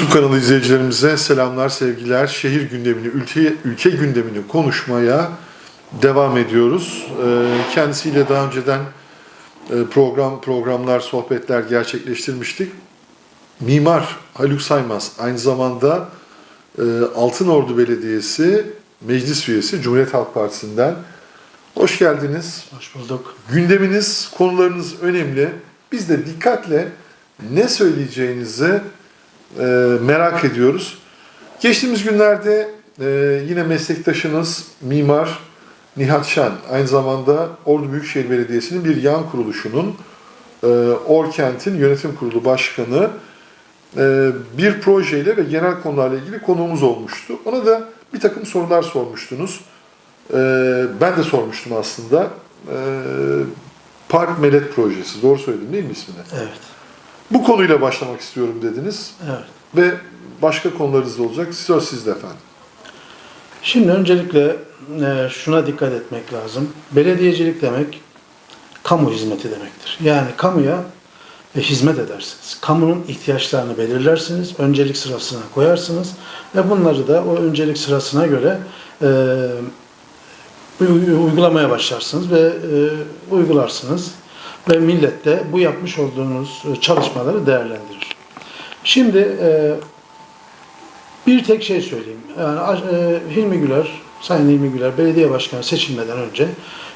YouTube kanalı izleyicilerimize selamlar, sevgiler. Şehir gündemini, ülke, ülke gündemini konuşmaya devam ediyoruz. Ee, Kendisiyle daha önceden e, program programlar, sohbetler gerçekleştirmiştik. Mimar Haluk Saymaz aynı zamanda e, Altınordu Belediyesi meclis üyesi Cumhuriyet Halk Partisi'nden. Hoş geldiniz. Hoş bulduk. Gündeminiz, konularınız önemli. Biz de dikkatle ne söyleyeceğinizi e, merak ediyoruz. Geçtiğimiz günlerde e, yine meslektaşınız mimar Nihat Şen, aynı zamanda Ordu Büyükşehir Belediyesi'nin bir yan kuruluşunun e, Orkent'in yönetim kurulu başkanı e, bir projeyle ve genel konularla ilgili konuğumuz olmuştu. Ona da bir takım sorular sormuştunuz. E, ben de sormuştum aslında. E, Park Melet Projesi, doğru söyledim değil mi ismini? Evet. Bu konuyla başlamak istiyorum dediniz Evet. ve başka konularınız da olacak. Söz sizde efendim. Şimdi öncelikle e, şuna dikkat etmek lazım. Belediyecilik demek kamu hizmeti demektir. Yani kamuya e, hizmet edersiniz. Kamunun ihtiyaçlarını belirlersiniz, öncelik sırasına koyarsınız ve bunları da o öncelik sırasına göre e, uy- uygulamaya başlarsınız ve e, uygularsınız ve millet de bu yapmış olduğunuz e, çalışmaları değerlendirir. Şimdi e, bir tek şey söyleyeyim. Yani e, Hilmi Güler, Sayın Hilmi Güler belediye başkanı seçilmeden önce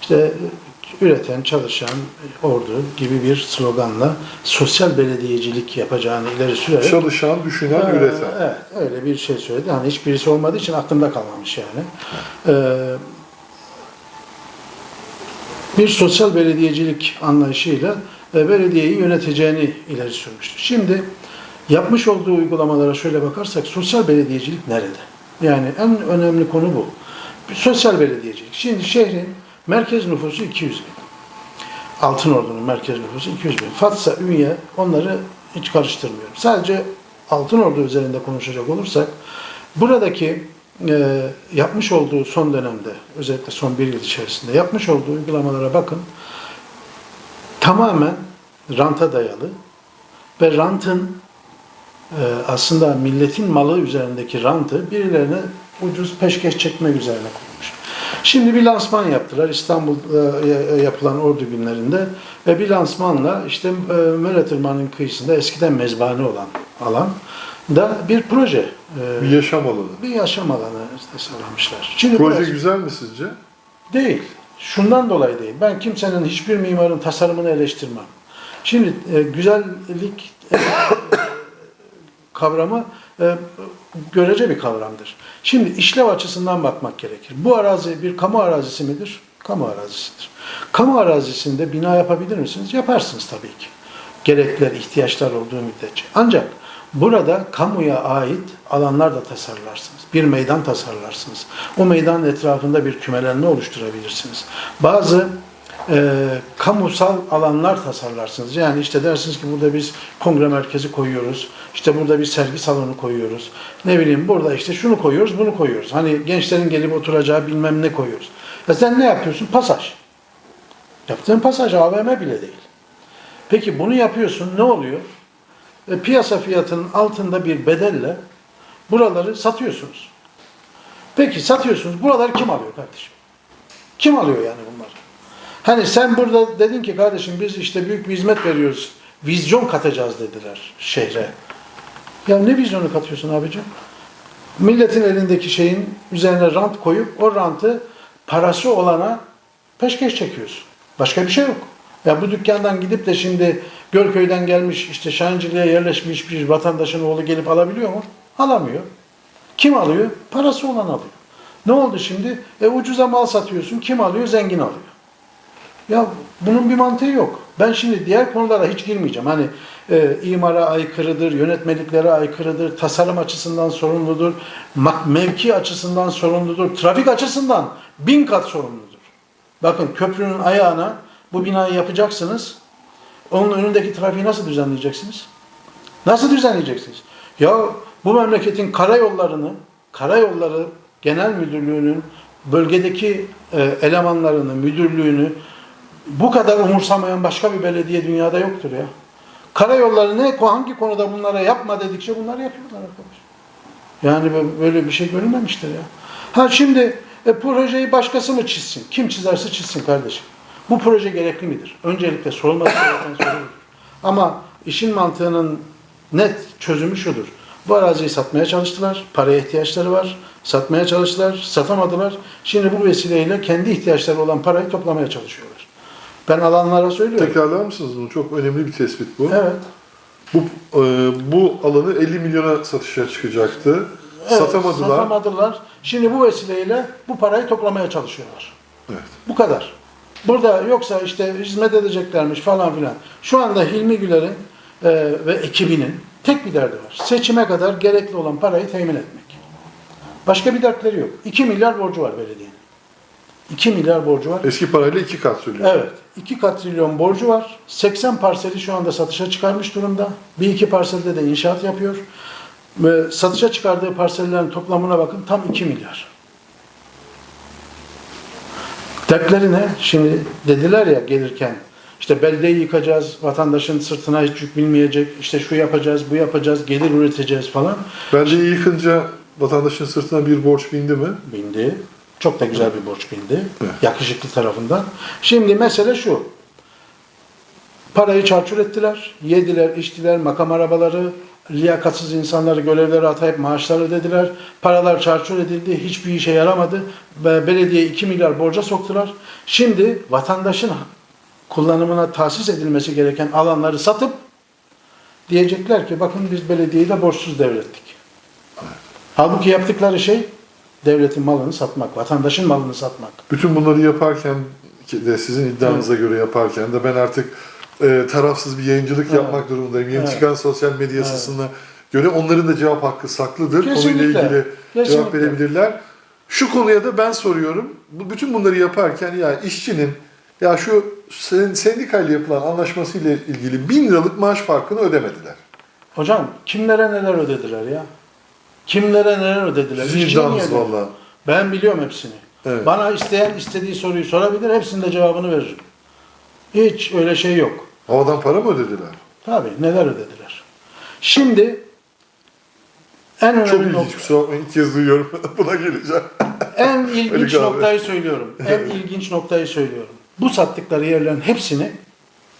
işte e, üreten, çalışan e, ordu gibi bir sloganla sosyal belediyecilik yapacağını ileri sürerek Çalışan, düşünen, Ee, üreten. Evet, öyle bir şey söyledi. Yani hiçbirisi olmadığı için aklımda kalmamış yani. Ee, bir sosyal belediyecilik anlayışıyla e, belediyeyi yöneteceğini ileri sürmüştü. Şimdi yapmış olduğu uygulamalara şöyle bakarsak sosyal belediyecilik nerede? Yani en önemli konu bu. Bir sosyal belediyecilik. Şimdi şehrin merkez nüfusu 200 bin. Altınordu'nun merkez nüfusu 200 bin. Fatsa, Ünye onları hiç karıştırmıyorum. Sadece Altınordu üzerinde konuşacak olursak buradaki e, yapmış olduğu son dönemde özellikle son bir yıl içerisinde yapmış olduğu uygulamalara bakın. Tamamen ranta dayalı ve rantın e, aslında milletin malı üzerindeki rantı birilerine ucuz peşkeş çekmek üzerine kurmuş. Şimdi bir lansman yaptılar İstanbul'da yapılan ordu günlerinde ve bir lansmanla işte e, Irmağı'nın kıyısında eskiden mezbahane olan alan da bir proje, e, Bir yaşam alanı. bir yaşam alanı tasarlamışlar. Şimdi Proje burası- güzel mi sizce? Değil. Şundan dolayı değil. Ben kimsenin, hiçbir mimarın tasarımını eleştirmem. Şimdi e, güzellik e, kavramı e, görece bir kavramdır. Şimdi işlev açısından bakmak gerekir. Bu arazi bir kamu arazisi midir? Kamu arazisidir. Kamu arazisinde bina yapabilir misiniz? Yaparsınız tabii ki. Gerekler, ihtiyaçlar olduğu müddetçe. Ancak burada kamuya ait alanlar da tasarlarsınız. Bir meydan tasarlarsınız. O meydanın etrafında bir kümelenme oluşturabilirsiniz. Bazı e, kamusal alanlar tasarlarsınız. Yani işte dersiniz ki burada biz kongre merkezi koyuyoruz. İşte burada bir sergi salonu koyuyoruz. Ne bileyim burada işte şunu koyuyoruz, bunu koyuyoruz. Hani gençlerin gelip oturacağı bilmem ne koyuyoruz. Ya sen ne yapıyorsun? Pasaj. Yaptığın pasaj AVM bile değil. Peki bunu yapıyorsun ne oluyor? E, piyasa fiyatının altında bir bedelle buraları satıyorsunuz. Peki satıyorsunuz. Buraları kim alıyor kardeşim? Kim alıyor yani bunları? Hani sen burada dedin ki kardeşim biz işte büyük bir hizmet veriyoruz. Vizyon katacağız dediler şehre. Ya ne vizyonu katıyorsun abicim? Milletin elindeki şeyin üzerine rant koyup o rantı parası olana peşkeş çekiyorsun. Başka bir şey yok. Ya bu dükkandan gidip de şimdi Gölköy'den gelmiş işte Şahinciliğe yerleşmiş bir vatandaşın oğlu gelip alabiliyor mu? Alamıyor. Kim alıyor? Parası olan alıyor. Ne oldu şimdi? E ucuza mal satıyorsun. Kim alıyor? Zengin alıyor. Ya bunun bir mantığı yok. Ben şimdi diğer konulara hiç girmeyeceğim. Hani e, imara aykırıdır, yönetmeliklere aykırıdır, tasarım açısından sorumludur, mevki açısından sorumludur, trafik açısından bin kat sorumludur. Bakın köprünün ayağına bu binayı yapacaksınız. Onun önündeki trafiği nasıl düzenleyeceksiniz? Nasıl düzenleyeceksiniz? Ya bu memleketin karayollarını, karayolları genel müdürlüğünün bölgedeki e, elemanlarını, müdürlüğünü bu kadar umursamayan başka bir belediye dünyada yoktur ya. Karayolları ne hangi konuda bunlara yapma dedikçe bunları yapıyorlar arkadaş. Yani bö- böyle bir şey görülmemiştir ya. Ha şimdi e, projeyi başkası mı çizsin? Kim çizerse çizsin kardeşim. Bu proje gerekli midir? Öncelikle sorulması gereken soru. Ama işin mantığının net çözümü şudur. Bu araziyi satmaya çalıştılar. Paraya ihtiyaçları var. Satmaya çalıştılar. Satamadılar. Şimdi bu vesileyle kendi ihtiyaçları olan parayı toplamaya çalışıyorlar. Ben alanlara söylüyorum. Tekrarlar mısınız bunu? Çok önemli bir tespit bu. Evet. Bu e, bu alanı 50 milyona satışa çıkacaktı. Evet, Satamadılar. Satamadılar. Şimdi bu vesileyle bu parayı toplamaya çalışıyorlar. Evet. Bu kadar. Burada yoksa işte hizmet edeceklermiş falan filan. Şu anda Hilmi Güler'in e, ve ekibinin tek bir derdi var. Seçime kadar gerekli olan parayı temin etmek. Başka bir dertleri yok. 2 milyar borcu var belediyenin. 2 milyar borcu var. Eski parayla iki kat söylüyor. Evet. 2 katrilyon borcu var. 80 parseli şu anda satışa çıkarmış durumda. Bir iki parselde de inşaat yapıyor. Ve satışa çıkardığı parsellerin toplamına bakın tam 2 milyar. Dertleri ne? Şimdi dediler ya gelirken işte beldeyi yıkacağız, vatandaşın sırtına hiç yük bilmeyecek, işte şu yapacağız, bu yapacağız, gelir üreteceğiz falan. Bence yıkınca vatandaşın sırtına bir borç bindi mi? bindi. Çok da güzel bir borç bindi. Evet. Yakışıklı tarafından. Şimdi mesele şu. Parayı çarçur ettiler. Yediler, içtiler, makam arabaları, liyakatsız insanları görevlere atayıp maaşlar ödediler. Paralar çarçur edildi. Hiçbir işe yaramadı. Belediye 2 milyar borca soktular. Şimdi vatandaşın kullanımına tahsis edilmesi gereken alanları satıp diyecekler ki bakın biz belediyeyi de borçsuz devrettik. Halbuki yaptıkları şey devletin malını satmak, vatandaşın malını satmak. Bütün bunları yaparken de sizin iddianıza göre yaparken de ben artık e, tarafsız bir yayıncılık Evet. yapmak durumundayım. Yeni Evet. çıkan sosyal medya Evet. yasasına göre onların da cevap hakkı saklıdır. Kesinlikle. Konuyla ilgili cevap Kesinlikle. verebilirler. Şu konuya da ben soruyorum. Bu bütün bunları yaparken ya işçinin ya şu sen- sendikayla yapılan anlaşmasıyla ilgili bin liralık maaş farkını ödemediler. Hocam kimlere neler ödediler ya? Kimlere neler ödediler? İddianız niye valla. Ben biliyorum hepsini. Evet. Bana isteyen istediği soruyu sorabilir, hepsinin de cevabını veririm. Hiç öyle şey yok. Havadan para mı ödediler? Tabii neler ödediler. Şimdi en önemli Çok nokta, ilginç. Kusura bakmayın ilk kez duyuyorum. Buna geleceğim. en ilginç noktayı söylüyorum. En ilginç noktayı söylüyorum. Bu sattıkları yerlerin hepsini,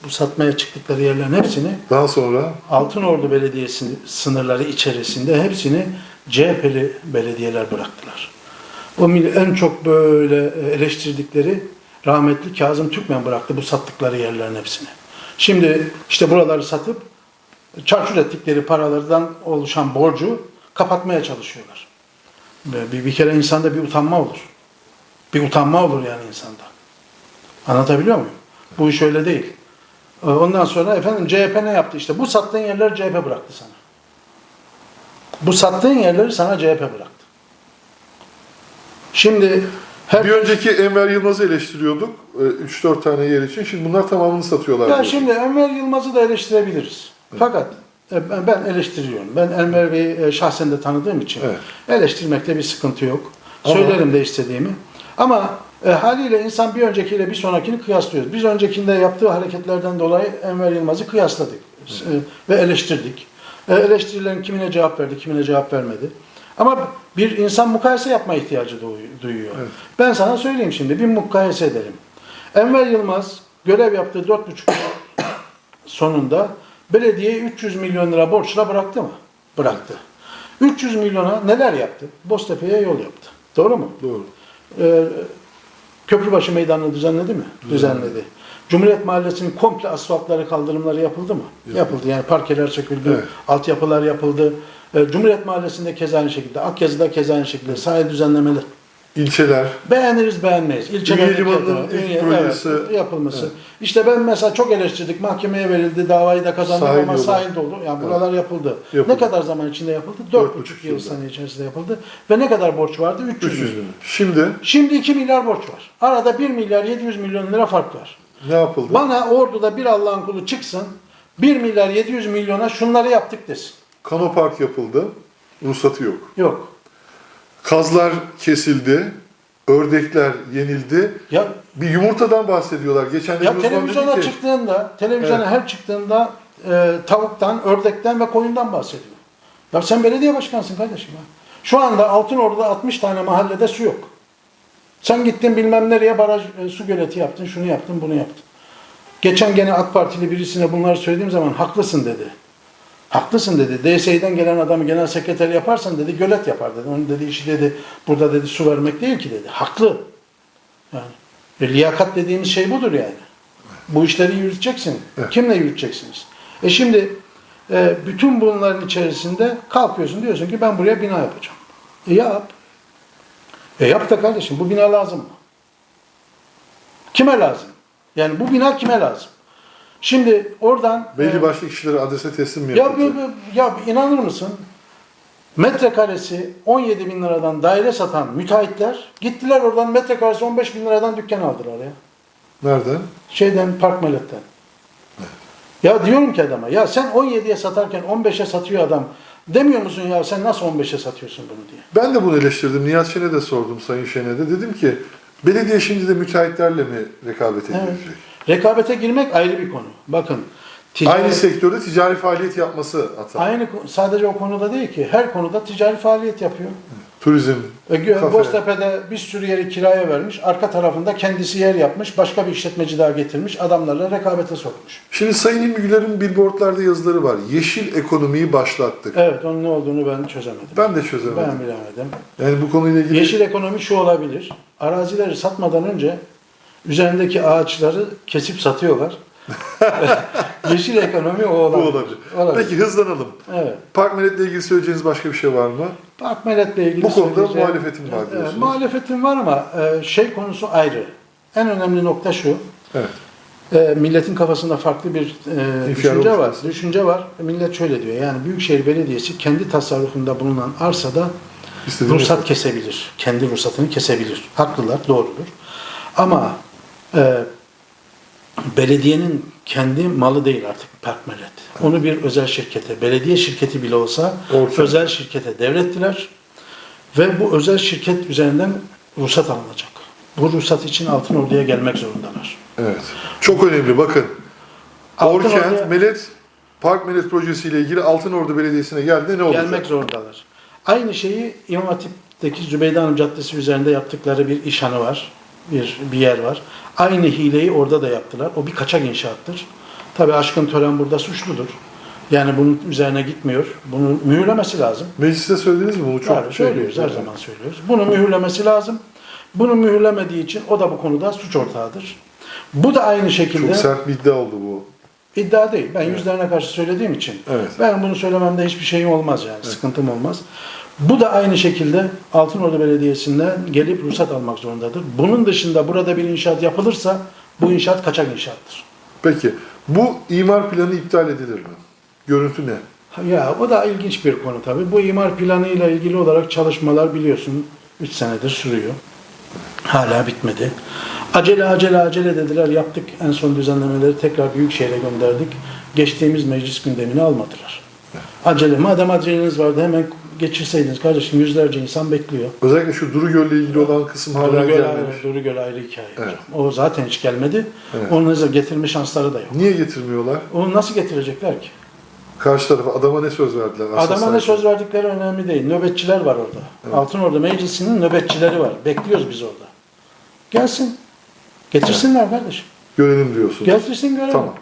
bu satmaya çıktıkları yerlerin hepsini Daha sonra Altınordu Belediyesi sınırları içerisinde hepsini CHP'li belediyeler bıraktılar. O en çok böyle eleştirdikleri rahmetli Kazım Türkmen bıraktı bu sattıkları yerlerin hepsini. Şimdi işte buraları satıp çarçur ettikleri paralardan oluşan borcu kapatmaya çalışıyorlar. Bir, bir kere insanda bir utanma olur. Bir utanma olur yani insanda. Anlatabiliyor muyum? Bu iş öyle değil. Ee, Ondan sonra efendim CHP ne yaptı? İşte bu sattığın yerleri CHP bıraktı sana. Bu sattığın yerleri sana CHP bıraktı. Şimdi her bir önceki Enver Yılmaz'ı eleştiriyorduk. 3-4 tane yer için. Şimdi bunlar tamamını satıyorlar. ya şimdi Enver Yılmaz'ı da eleştirebiliriz. Fakat e, ben- eleştiriyorum. Ben Enver Bey'i e, şahsen de tanıdığım için Evet. eleştirmekte bir sıkıntı yok. Ama- Söylerim de istediğimi. Ama e, haliyle insan bir öncekiyle bir sonrakini kıyaslıyoruz. Biz öncekinde yaptığı hareketlerden dolayı Enver Yılmaz'ı kıyasladık E, ve eleştirdik. E, eleştirilerin kimine cevap verdi, kimine cevap vermedi. Ama bir insan mukayese yapma ihtiyacı duy- duyuyor. Evet. Ben sana söyleyeyim şimdi, bir mukayese edelim. Enver Yılmaz görev yaptığı 4,5 yıl sonunda belediyeyi 300 milyon lira borçla bıraktı mı? Bıraktı. 300 milyona neler yaptı? Boztepe'ye yol yaptı. Doğru mu? Doğru. Ee, Köprübaşı Meydanı'nı düzenledi mi? Düzenledi. Cumhuriyet Mahallesi'nin komple asfaltları, kaldırımları yapıldı mı? Yapıldı. Yani parkeler söküldü, Evet. altyapılar yapıldı. Ee, Cumhuriyet Mahallesi'nde keza aynı şekilde, Akyazı'da keza aynı şekilde sahil düzenlemeler. İlçeler. Beğeniriz beğenmeyiz. İlçelerde Ünye Limanı'nın ilk projesi. evet, yapılması. İşte ben mesela çok eleştirdik. Mahkemeye verildi. Davayı da kazandık Sahil ama yolu. sahil doldu. Yani buralar yapıldı. Yapıldı. Ne kadar zaman içinde yapıldı? Dört Dört buçuk buçuk yıl yılda. sene içerisinde yapıldı. Ve ne kadar borç vardı? 300 300 milyon. Şimdi Şimdi 2 milyar borç var. Arada 1 milyar 700 milyon lira fark var. ne yapıldı? Bana orduda bir Allah'ın kulu çıksın 1 milyar 700 milyona şunları yaptık desin. Kanopark yapıldı. Ruhsatı yok. Yok. Kazlar kesildi. Ördekler yenildi. Ya Bir yumurtadan bahsediyorlar. Geçen de Ya televizyona ki, çıktığında, televizyona Evet. her çıktığında e, tavuktan, ördekten ve koyundan bahsediyor. Ya sen belediye başkanısın kardeşim ya. Şu anda Altınordu'da 60 tane mahallede su yok. Sen gittin bilmem nereye baraj, e, su göleti yaptın, şunu yaptın, bunu yaptın. Geçen gene AK Partili birisine bunları söylediğim zaman haklısın dedi. Haklısın dedi. DSİ'den gelen adamı genel sekreter yaparsan dedi gölet yapar dedi. Onun dedi işi dedi burada dedi su vermek değil ki dedi. Haklı. Yani e, liyakat dediğimiz şey budur yani. Bu işleri yürüteceksin. Evet. Kimle yürüteceksiniz? E şimdi e, bütün bunların içerisinde kalkıyorsun diyorsun ki ben buraya bina yapacağım. E yap. E yap da kardeşim bu bina lazım mı? Kime lazım? Yani bu bina kime lazım? Şimdi oradan Belli e, başlı kişilere adrese teslim mi ya, yapılacak? ya, ya inanır mısın? Metrekaresi 17 bin liradan daire satan müteahhitler gittiler oradan metrekaresi 15 bin liradan dükkan aldılar ya. Nereden? Şeyden Park Melek'ten. Ya diyorum ki adama ya sen 17'ye satarken 15'e satıyor adam. Demiyor musun ya sen nasıl 15'e satıyorsun bunu diye. Ben de bunu eleştirdim. Nihat Şen'e de sordum Sayın Şen'e de. Dedim ki belediye şimdi de müteahhitlerle mi rekabet Evet. Rekabete girmek ayrı bir konu. Bakın. ticari- Aynı sektörde ticari faaliyet yapması hata. aynı sadece o konuda değil ki. Her konuda ticari faaliyet yapıyor. Turizm, E. Boztepe'de bir sürü yeri kiraya vermiş. Arka tarafında kendisi yer yapmış. Başka bir işletmeci daha getirmiş. Adamlarla rekabete sokmuş. Şimdi Sayın İlmi Güler'in billboardlarda yazıları var. Yeşil ekonomiyi başlattık. Evet onun ne olduğunu ben çözemedim. Ben de çözemedim. Ben bilemedim. Yani bu konuyla ilgili Yeşil ekonomi şu olabilir. Arazileri satmadan önce üzerindeki ağaçları kesip satıyorlar. Yeşil ekonomi o olabilir. olabilir. Olabilir. Peki hızlanalım. Evet. Park Melek'le ilgili söyleyeceğiniz başka bir şey var mı? Park Melek'le ilgili Bu konuda muhalefetin var diyorsunuz. muhalefetin var ama e, şey konusu ayrı. En önemli nokta şu. Evet. E, milletin kafasında farklı bir e, düşünce var. oluşmasın. Düşünce var. Millet şöyle diyor. Yani Büyükşehir Belediyesi kendi tasarrufunda bulunan arsada İstediğiniz ruhsat kesebilir. Kendi ruhsatını kesebilir. Haklılar, doğrudur. Ama e, belediyenin kendi malı değil artık Park Millet. Onu bir özel şirkete, belediye şirketi bile olsa Ortak. özel şirkete devrettiler. Ve bu özel şirket üzerinden ruhsat alınacak. Bu ruhsat için Altınordu'ya gelmek zorundalar. Evet. Çok önemli bakın. Altınordu'ya Orkent, Melet, Park Melet projesiyle ilgili Altınordu Belediyesi'ne geldi ne olacak? gelmek zorundalar. Aynı şeyi İmam Hatip'teki Zübeyde Hanım Caddesi üzerinde yaptıkları bir işhanı var. Bir, bir yer var. Aynı hileyi orada da yaptılar. O bir kaçak inşaattır. Tabii aşkın tören burada suçludur. Yani bunun üzerine gitmiyor. Bunu mühürlemesi lazım. Mecliste söylediniz mi bunu? Çok Tabii şey söylüyoruz, her zaman söylüyoruz. Bunu mühürlemesi lazım. Bunu mühürlemediği için o da bu konuda suç ortağıdır. Bu da aynı şekilde Çok sert bir iddia oldu bu. iddia değil. Ben yüzlerine karşı söylediğim için Evet. ben bunu söylememde hiçbir şeyim olmaz yani. Sıkıntım olmaz. Bu da aynı şekilde Altınordu Belediyesi'nden gelip ruhsat almak zorundadır. Bunun dışında burada bir inşaat yapılırsa bu inşaat kaçak inşaattır. Peki bu imar planı iptal edilir mi? Görüntü ne? Ya o da ilginç bir konu tabii. Bu imar planıyla ilgili olarak çalışmalar biliyorsun 3 senedir sürüyor. Hala bitmedi. Acele acele acele dediler yaptık en son düzenlemeleri tekrar Büyükşehir'e gönderdik. Geçtiğimiz meclis gündemine almadılar. Acele madem aceleniz vardı hemen geçirseydiniz kardeşim yüzlerce insan bekliyor. Özellikle şu Duru Göl'le ilgili olan kısım hala Duru Göl gelmemiş. ayrı, Duru Göl ayrı hikaye. Evet. hocam. O zaten hiç gelmedi. Evet. Onu da getirme şansları da yok. Niye getirmiyorlar? Onu nasıl getirecekler ki? Karşı tarafa adama ne söz verdiler? Asıl Adama ne sanki? söz verdikleri önemli değil. Nöbetçiler var orada. Altınordu Meclisi'nin nöbetçileri var. Bekliyoruz biz orada. Gelsin. Getirsinler kardeşim. Görelim diyorsun. Getirsin görelim. Tamam.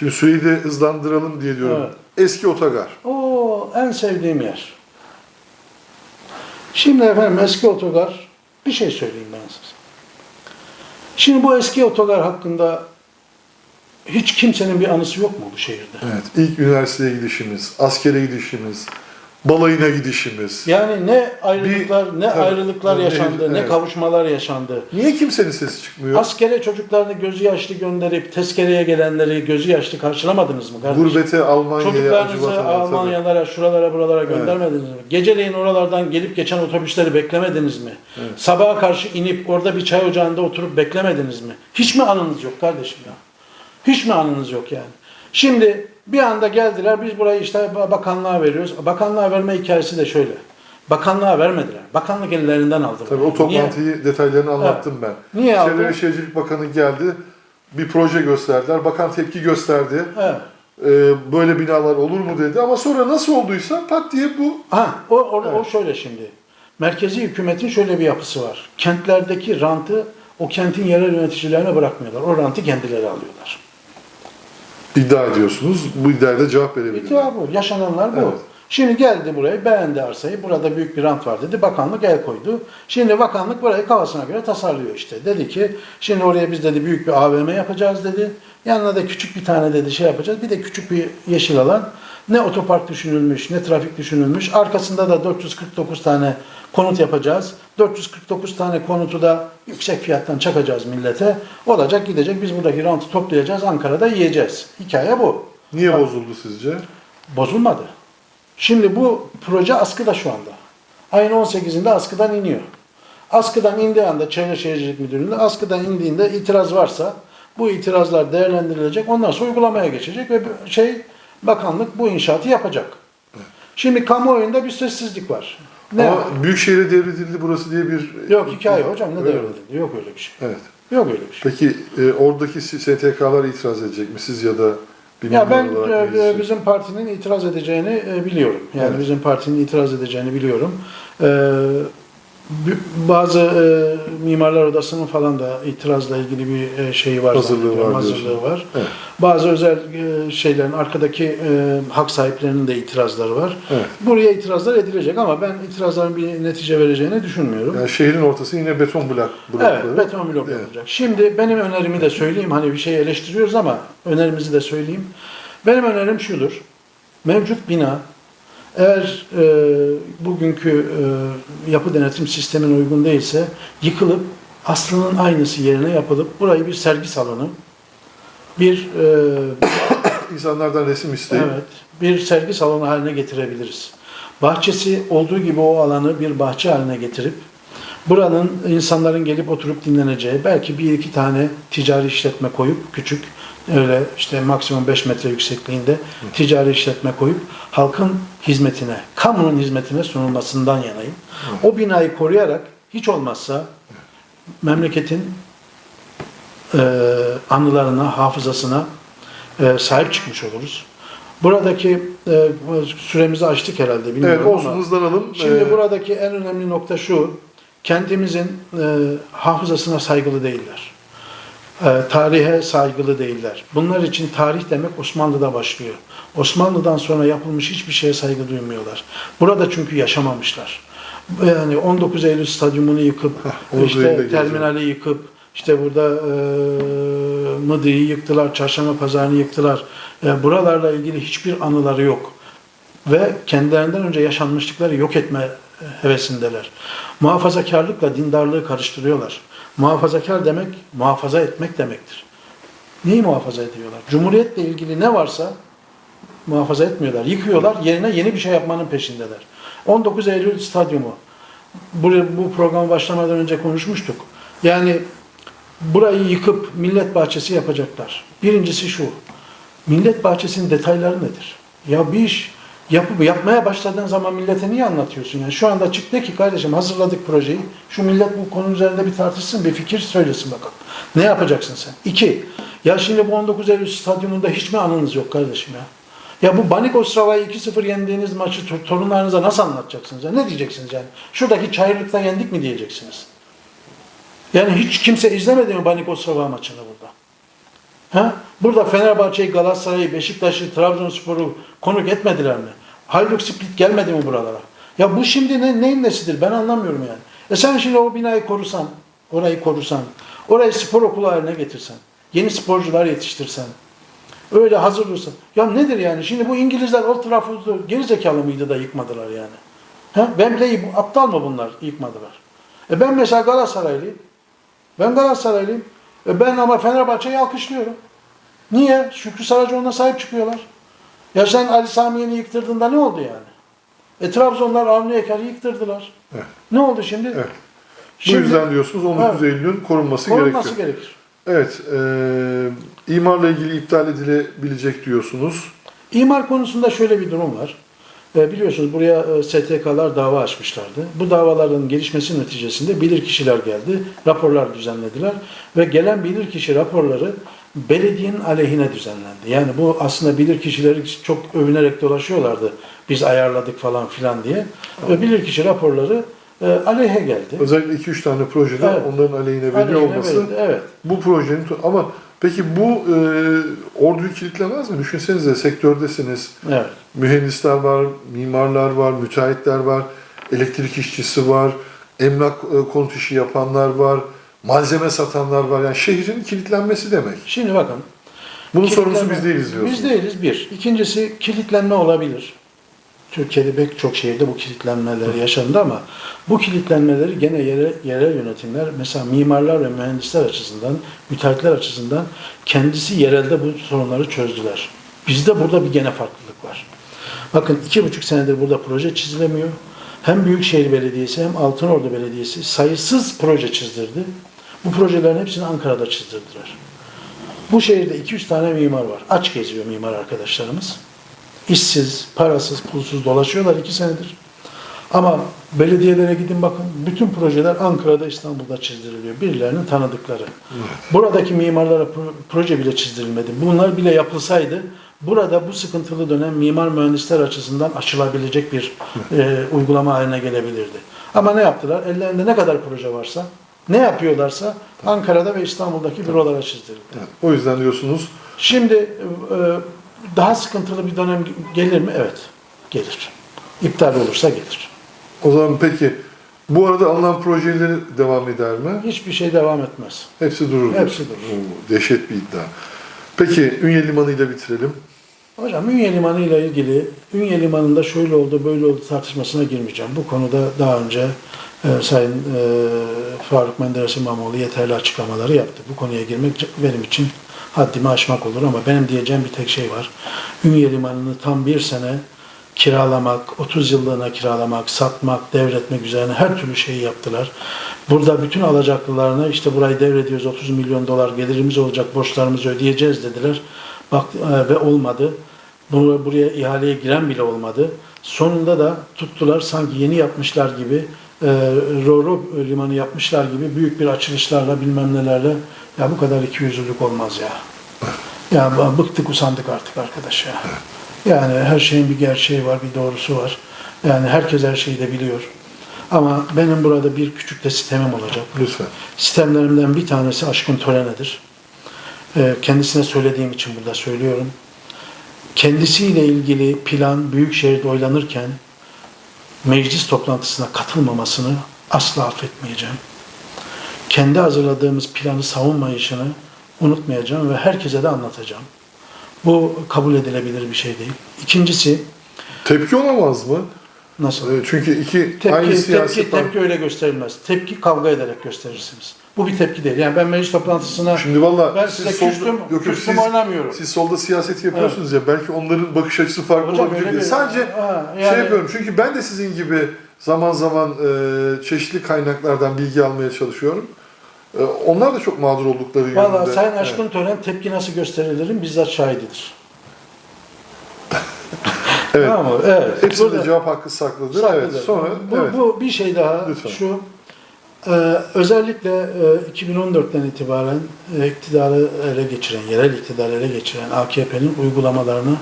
Şimdi de hızlandıralım diye diyorum. Evet. Eski otogar. O en sevdiğim yer. Şimdi efendim eski otogar bir şey söyleyeyim ben size. Şimdi bu eski otogar hakkında hiç kimsenin bir anısı yok mu bu şehirde? Evet. İlk üniversiteye gidişimiz, askere gidişimiz, balayına gidişimiz. Yani ne ayrılıklar, ne tabii, ayrılıklar yaşandı, ne evet. kavuşmalar yaşandı. Niye kimsenin sesi çıkmıyor? Askere çocuklarını gözü yaşlı gönderip tezkereye gelenleri gözü yaşlı karşılamadınız mı kardeşim? Gurbete, Almanya'ya, Çocuklarınızı acıvatana, tabii. Almanyalara, şuralara, buralara göndermediniz mi? Geceleyin oralardan gelip geçen otobüsleri beklemediniz mi? Sabaha karşı inip orada bir çay ocağında oturup beklemediniz mi? Hiç mi anınız yok kardeşim ya? Hiç mi anınız yok yani? Şimdi bir anda geldiler, biz burayı işte bakanlığa veriyoruz. Bakanlığa verme hikayesi de şöyle. Bakanlığa vermediler. Bakanlık ellerinden aldılar. Tabii o Niye? toplantıyı detaylarını anlattım ben. Niye Çevre aldı? ve Şehircilik Bakanı geldi. Bir proje gösterdiler. Bakan tepki gösterdi. Evet. e, böyle binalar olur mu dedi ama sonra nasıl olduysa pat diye bu Ha, o, o, o Evet. şöyle şimdi. Merkezi hükümetin şöyle bir yapısı var. Kentlerdeki rantı o kentin yerel yöneticilerine bırakmıyorlar. O rantı kendileri alıyorlar. İddia ediyorsunuz. Bu iddiaya da cevap verebilirim. İddia bu. Yaşananlar bu. Evet. Şimdi geldi burayı, beğendi arsayı. Burada büyük bir rant var dedi. Bakanlık el koydu. Şimdi bakanlık burayı kafasına göre tasarlıyor işte. Dedi ki şimdi oraya biz dedi büyük bir AVM yapacağız dedi. Yanına da küçük bir tane dedi şey yapacağız. Bir de küçük bir yeşil alan. Ne otopark düşünülmüş, ne trafik düşünülmüş. Arkasında da 449 tane konut yapacağız. 449 tane konutu da yüksek fiyattan çakacağız millete. Olacak gidecek biz buradaki rantı toplayacağız. Ankara'da yiyeceğiz. Hikaye bu. Niye bozuldu sizce? Bozulmadı. Şimdi bu proje askıda şu anda. Ayın 18'inde askıdan iniyor. Askıdan indiği anda Çevre Şehircilik Müdürlüğü'nde askıdan indiğinde itiraz varsa bu itirazlar değerlendirilecek. Ondan sonra uygulamaya geçecek ve şey bakanlık bu inşaatı yapacak. Şimdi kamuoyunda bir sessizlik var. Ne? Ama Büyükşehir'e devredildi burası diye bir... Yok hikaye hocam ne Öyle mi? devredildi? Yok öyle bir şey. Evet. Yok öyle bir şey. Peki e, oradaki STK'lar itiraz edecek mi siz ya da Ya ben e, üyesi? bizim partinin itiraz edeceğini e, biliyorum. Yani Evet. bizim partinin itiraz edeceğini biliyorum. E, bazı e, mimarlar odasının falan da itirazla ilgili bir e, şeyi var. Hazırlığı var Hazırlığı var. Evet. Bazı özel e, şeylerin arkadaki e, hak sahiplerinin de itirazları var. Evet. Buraya itirazlar edilecek ama ben itirazların bir netice vereceğini düşünmüyorum. Yani şehrin ortası yine beton blok, blokları. Evet, beton blok Evet. yapılacak. Şimdi benim önerimi de söyleyeyim. Hani bir şey eleştiriyoruz ama önerimizi de söyleyeyim. Benim önerim şudur. Mevcut bina eğer e, bugünkü e, yapı denetim sistemine uygun değilse yıkılıp aslının aynısı yerine yapılıp burayı bir sergi salonu, bir e, İnsanlardan resim isteyip Evet, bir sergi salonu haline getirebiliriz. Bahçesi olduğu gibi o alanı bir bahçe haline getirip buranın insanların gelip oturup dinleneceği, belki bir iki tane ticari işletme koyup küçük öyle işte maksimum 5 metre yüksekliğinde ticari işletme koyup halkın hizmetine, kamunun hizmetine sunulmasından yanayım. O binayı koruyarak hiç olmazsa memleketin e, anılarına, hafızasına e, sahip çıkmış oluruz. Buradaki e, süremizi açtık herhalde Evet bilmiyorum olsun ama hızlanalım. şimdi Ee, buradaki en önemli nokta şu. Kentimizin e, hafızasına saygılı değiller. E, tarihe saygılı değiller. Bunlar için tarih demek Osmanlı'da başlıyor. Osmanlı'dan sonra yapılmış hiçbir şeye saygı duymuyorlar. Burada çünkü yaşamamışlar. Yani 19 Eylül stadyumunu yıkıp işte terminali yıkıp işte burada e, Mıdı'yı yıktılar, Çarşamba Pazarı'nı yıktılar. E, buralarla ilgili hiçbir anıları yok. Ve kendilerinden önce yaşanmışlıkları yok etme e, hevesindeler. Muhafazakarlıkla dindarlığı karıştırıyorlar. Muhafazakar demek, muhafaza etmek demektir. Neyi muhafaza ediyorlar? Cumhuriyetle ilgili ne varsa muhafaza etmiyorlar. Yıkıyorlar, yerine yeni bir şey yapmanın peşindeler. 19 Eylül Stadyumu. Bu, bu program başlamadan önce konuşmuştuk. Yani burayı yıkıp millet bahçesi yapacaklar. Birincisi şu. Millet bahçesinin detayları nedir? Ya bir iş yapıp yapmaya başladığın zaman millete niye anlatıyorsun? Yani şu anda çık de ki kardeşim hazırladık projeyi. Şu millet bu konu üzerinde bir tartışsın, bir fikir söylesin bakalım. Ne yapacaksın sen? İki. Ya şimdi bu 19 Eylül stadyumunda hiç mi anınız yok kardeşim ya? Ya bu Banik Ostrava'yı 2-0 yendiğiniz maçı tor- torunlarınıza nasıl anlatacaksınız? Ya ne diyeceksiniz yani? Şuradaki çayırlıkta yendik mi diyeceksiniz? Yani hiç kimse izlemedi mi Banik Ostrava maçını burada? Ha? Burada Fenerbahçe'yi, Galatasaray'ı, Beşiktaş'ı, Trabzonspor'u konuk etmediler mi? Hayduk Split gelmedi mi buralara? Ya bu şimdi ne, neyin nesidir ben anlamıyorum yani. E sen şimdi o binayı korusan, orayı korusan, orayı spor okulu haline getirsen, yeni sporcular yetiştirsen, öyle hazır dursan. Ya nedir yani? Şimdi bu İngilizler Old Trafford'u gerizekalı mıydı da yıkmadılar yani? Ha? Wembley'i aptal mı bunlar yıkmadılar? E ben mesela Galatasaraylıyım. Ben Galatasaraylıyım. E ben ama Fenerbahçe'yi alkışlıyorum. Niye? Şükrü Saracoğlu'na sahip çıkıyorlar. Ya sen Ali Sami Yen'i yıktırdığında ne oldu yani? E Trabzonlar Avni Eker'i yıktırdılar. Evet. Ne oldu şimdi? Evet. Bu Şimdi yüzden diyorsunuz 19 Eylül'ün korunması, korunması gerekiyor. gerekir. Evet, e, imarla ilgili iptal edilebilecek diyorsunuz. İmar konusunda şöyle bir durum var. E, biliyorsunuz buraya e, STK'lar dava açmışlardı. Bu davaların gelişmesi neticesinde bilirkişiler geldi, raporlar düzenlediler ve gelen bilirkişi raporları belediyenin aleyhine düzenlendi. Yani bu aslında bilir kişileri çok övünerek dolaşıyorlardı. Biz ayarladık falan filan diye. Ve bilir kişi raporları e, aleyhe geldi. Özellikle 2-3 tane projede Evet. onların aleyhine veriyor Aleyhine olması verildi, Evet. bu projenin ama peki bu e, orduyu kilitlemez mi? Düşünsenize sektördesiniz. Evet. Mühendisler var, mimarlar var, müteahhitler var, elektrik işçisi var, emlak e, konut işi yapanlar var, malzeme satanlar var. Yani şehrin kilitlenmesi demek. Şimdi bakın. Bunun sorumlusu biz değiliz diyorsunuz. Biz değiliz bir. İkincisi kilitlenme olabilir. Türkiye'de pek çok şehirde bu kilitlenmeler yaşandı ama bu kilitlenmeleri gene yere, yerel yönetimler mesela mimarlar ve mühendisler açısından, müteahhitler açısından kendisi yerelde bu sorunları çözdüler. Bizde burada bir gene farklılık var. Bakın iki buçuk senedir burada proje çizilemiyor. Hem Büyükşehir Belediyesi hem Altınordu Belediyesi sayısız proje çizdirdi. Bu projelerin hepsini Ankara'da çizdirdiler. Bu şehirde 200 tane mimar var. Aç geziyor mimar arkadaşlarımız. İşsiz, parasız, pulsuz dolaşıyorlar iki senedir. Ama belediyelere gidin bakın. Bütün projeler Ankara'da, İstanbul'da çizdiriliyor. Birilerinin tanıdıkları. Buradaki mimarlara pro- proje bile çizdirilmedi. Bunlar bile yapılsaydı burada bu sıkıntılı dönem mimar mühendisler açısından aşılabilecek bir e, uygulama haline gelebilirdi. Ama ne yaptılar? Ellerinde ne kadar proje varsa, ne yapıyorlarsa Ankara'da ve İstanbul'daki bürolara çizdirildi. Evet, O yüzden diyorsunuz Şimdi e, daha sıkıntılı bir dönem gelir mi? Evet, gelir. İptal olursa gelir. o zaman peki bu arada alınan projeleri devam eder mi? Hiçbir şey devam etmez. Hepsi durur. Hepsi durur. Oo, dehşet bir iddia. Peki Ünye Limanı ile bitirelim. Hocam Ünye Limanı ile ilgili Ünye Limanı'nda şöyle oldu böyle oldu tartışmasına girmeyeceğim. Bu konuda daha önce e, Sayın e, Faruk Menderes İmamoğlu yeterli açıklamaları yaptı. Bu konuya girmek benim için haddimi aşmak olur ama benim diyeceğim bir tek şey var. Ünye Limanı'nı tam bir sene kiralamak, 30 yıllığına kiralamak, satmak, devretmek üzerine her türlü şeyi yaptılar. Burada bütün alacaklılarına işte burayı devrediyoruz 30 milyon dolar gelirimiz olacak borçlarımızı ödeyeceğiz dediler. Bak e, ve olmadı. Bunu buraya ihaleye giren bile olmadı. Sonunda da tuttular sanki yeni yapmışlar gibi e, Roro limanı yapmışlar gibi büyük bir açılışlarla bilmem nelerle ya bu kadar ikiyüzlülük olmaz ya. Ya bıktık usandık artık arkadaş ya. Yani her şeyin bir gerçeği var, bir doğrusu var. Yani herkes her şeyi de biliyor. Ama benim burada bir küçük de sitemim olacak. Lütfen. Sistemlerimden bir tanesi Aşkın Törene'dir. Ee, Kendisine söylediğim için burada söylüyorum. Kendisiyle ilgili plan Büyükşehir'de oylanırken meclis toplantısına katılmamasını asla affetmeyeceğim. Kendi hazırladığımız planı savunmayışını unutmayacağım ve herkese de anlatacağım. Bu kabul edilebilir bir şey değil. İkincisi Tepki olamaz mı? nasıl? E, Çünkü iki Tepki, aynı siyasi tepki, tepki öyle gösterilmez. Tepki kavga ederek gösterirsiniz. Bu bir tepki değil. Yani ben meclis toplantısına Şimdi valla ben siz size solda, küstüm, yok, yok, küstüm siz, oynamıyorum. siz solda siyaset yapıyorsunuz ya belki onların bakış açısı farklı Hocam olabilir diye. Sadece Ha, şey yani- yapıyorum çünkü ben de sizin gibi zaman zaman e, çeşitli kaynaklardan bilgi almaya çalışıyorum. E, onlar da çok mağdur oldukları yönünde. Valla Sayın Evet. Aşkın Tören tepki nasıl gösterilirin bizzat şahididir. Evet. Tamam mı? Evet. Hepsinde Burada- cevap hakkı saklıdır. saklıdır. Evet. Sonra bu, evet. bu bir şey daha Lütfen. şu. E, özellikle e, 2014'ten itibaren e, iktidarı ele geçiren, yerel iktidarı ele geçiren AKP'nin uygulamalarına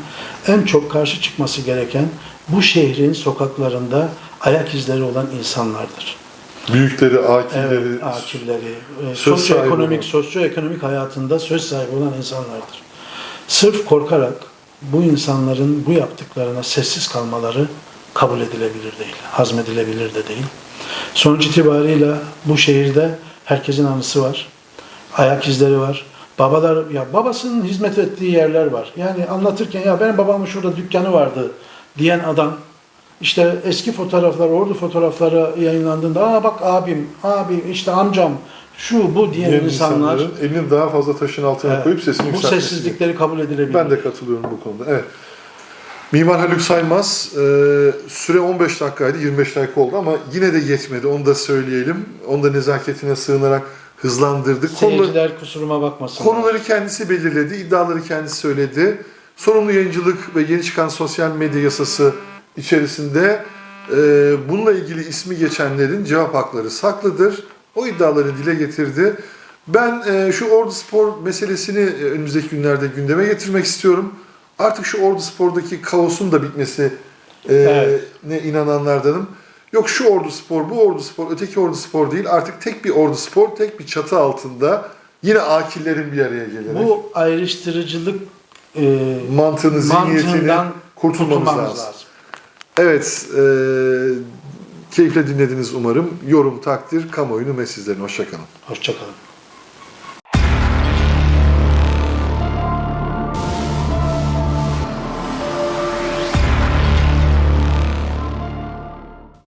en çok karşı çıkması gereken bu şehrin sokaklarında ayak izleri olan insanlardır. büyükleri, akilleri, Evet, akilleri, e, sosyoekonomik, sosyoekonomik hayatında söz sahibi olan insanlardır. Sırf korkarak bu insanların bu yaptıklarına sessiz kalmaları kabul edilebilir değil, hazmedilebilir de değil. Sonuç itibarıyla bu şehirde herkesin anısı var, ayak izleri var. Babalar, ya babasının hizmet ettiği yerler var. Yani anlatırken ya benim babamın şurada dükkanı vardı diyen adam işte eski fotoğraflar, ordu fotoğrafları yayınlandığında aa bak abim, abi işte amcam, şu bu diyen diyen insanlar elini daha fazla taşın altına Evet. koyup sesini bu sessizlikleri kabul edilebilir. Ben de katılıyorum bu konuda. Evet. Mimar Haluk Saymaz, e, süre 15 dakikaydı, 25 dakika oldu ama yine de yetmedi. Onu da söyleyelim. Onu da nezaketine sığınarak hızlandırdık. Konuları, Seyirciler kusuruma bakmasın. konuları kendisi belirledi, iddiaları kendisi söyledi. Sorumlu yayıncılık ve yeni çıkan sosyal medya yasası içerisinde e, bununla ilgili ismi geçenlerin cevap hakları saklıdır. O iddiaları dile getirdi. Ben e, şu Ordu Spor meselesini e, önümüzdeki günlerde gündeme getirmek istiyorum. Artık şu Ordu Spor'daki kaosun da bitmesi e, Evet. ne inananlardanım. Yok şu Ordu Spor, bu Ordu Spor, öteki Ordu Spor değil. Artık tek bir Ordu Spor, tek bir çatı altında yine akillerin bir araya gelerek Bu ayrıştırıcılık e, mantığını, kurtulmamız, kurtulmamız lazım. lazım. Evet, e, keyifle dinlediniz umarım. Yorum, takdir, kamuoyunu ve sizlerin. Hoşçakalın. Hoşçakalın.